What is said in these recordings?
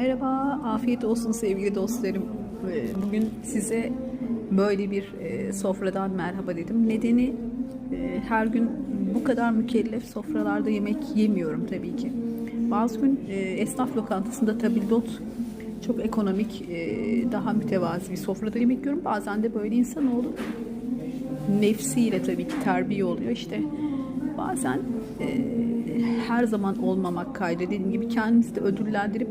Merhaba, afiyet olsun sevgili dostlarım. Ee, Bugün size böyle bir e, sofradan merhaba dedim. Nedeni e, her gün bu kadar mükellef sofralarda yemek yemiyorum tabii ki. Bazı gün e, esnaf lokantasında tabildot çok ekonomik, daha mütevazi bir sofrada yemek yiyorum. Bazen de böyle insanoğlu nefsiyle tabii ki terbiye oluyor. İşte bazen her zaman olmamak kaydı dediğim gibi kendimizi de ödüllendirip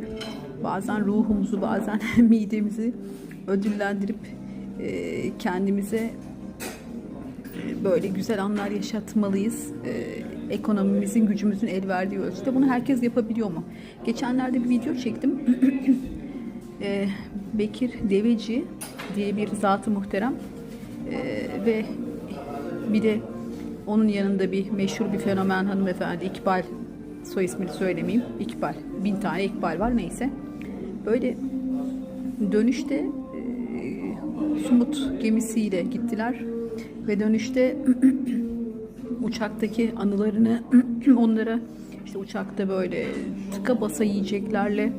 bazen ruhumuzu bazen midemizi ödüllendirip e, kendimize e, böyle güzel anlar yaşatmalıyız. E, ekonomimizin, gücümüzün el verdiği ölçüde. Bunu herkes yapabiliyor mu? Geçenlerde bir video çektim. E, Bekir Deveci diye bir zatı muhterem e, ve bir de onun yanında bir meşhur bir fenomen hanımefendi İkbal soy ismini söylemeyeyim. İkbal. Bin tane İkbal var neyse. Böyle dönüşte e, Sumut gemisiyle gittiler ve dönüşte uçaktaki anılarını onlara işte uçakta böyle tıka basa yiyeceklerle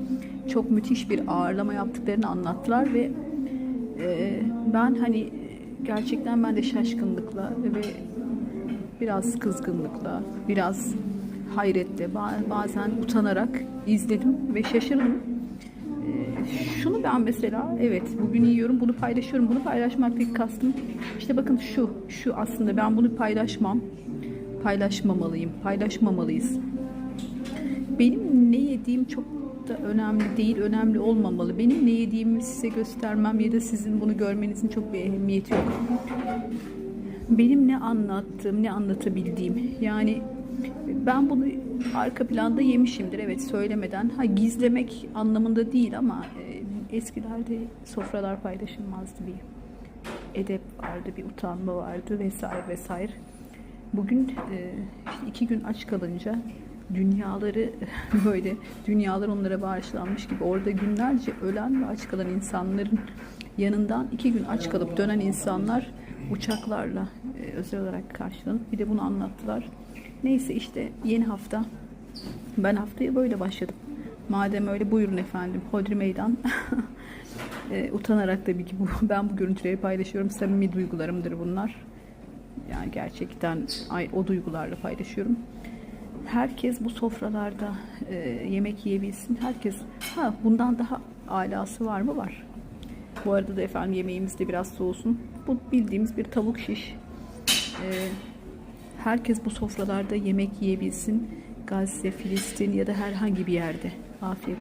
çok müthiş bir ağırlama yaptıklarını anlattılar ve e, ben hani gerçekten ben de şaşkınlıkla ve biraz kızgınlıkla, biraz hayretle, ba- bazen utanarak izledim ve şaşırdım. Şunu ben mesela evet bugün yiyorum bunu paylaşıyorum bunu paylaşmaktaki kastım işte bakın şu şu aslında ben bunu paylaşmam paylaşmamalıyım paylaşmamalıyız benim ne yediğim çok da önemli değil önemli olmamalı benim ne yediğimi size göstermem ya da sizin bunu görmenizin çok bir ehemmiyeti yok benim ne anlattığım, ne anlatabildiğim. Yani ben bunu arka planda yemişimdir. Evet söylemeden. Ha gizlemek anlamında değil ama e, eskilerde sofralar paylaşılmazdı bir edep vardı, bir utanma vardı vesaire vesaire. Bugün e, işte iki gün aç kalınca dünyaları böyle dünyalar onlara bağışlanmış gibi orada günlerce ölen ve aç kalan insanların yanından iki gün aç kalıp dönen insanlar uçaklarla e, özel olarak karşılanıp bir de bunu anlattılar. Neyse işte yeni hafta ben haftaya böyle başladım. Madem öyle buyurun efendim Hodri Meydan. e, utanarak tabii ki bu, ben bu görüntüleri paylaşıyorum. Samimi duygularımdır bunlar. Yani gerçekten ay, o duygularla paylaşıyorum. Herkes bu sofralarda e, yemek yiyebilsin. Herkes ha bundan daha alası var mı? Var. Bu arada da efendim yemeğimiz de biraz soğusun. Bu bildiğimiz bir tavuk şiş. Ee, herkes bu sofralarda yemek yiyebilsin. Gazze, Filistin ya da herhangi bir yerde. Afiyet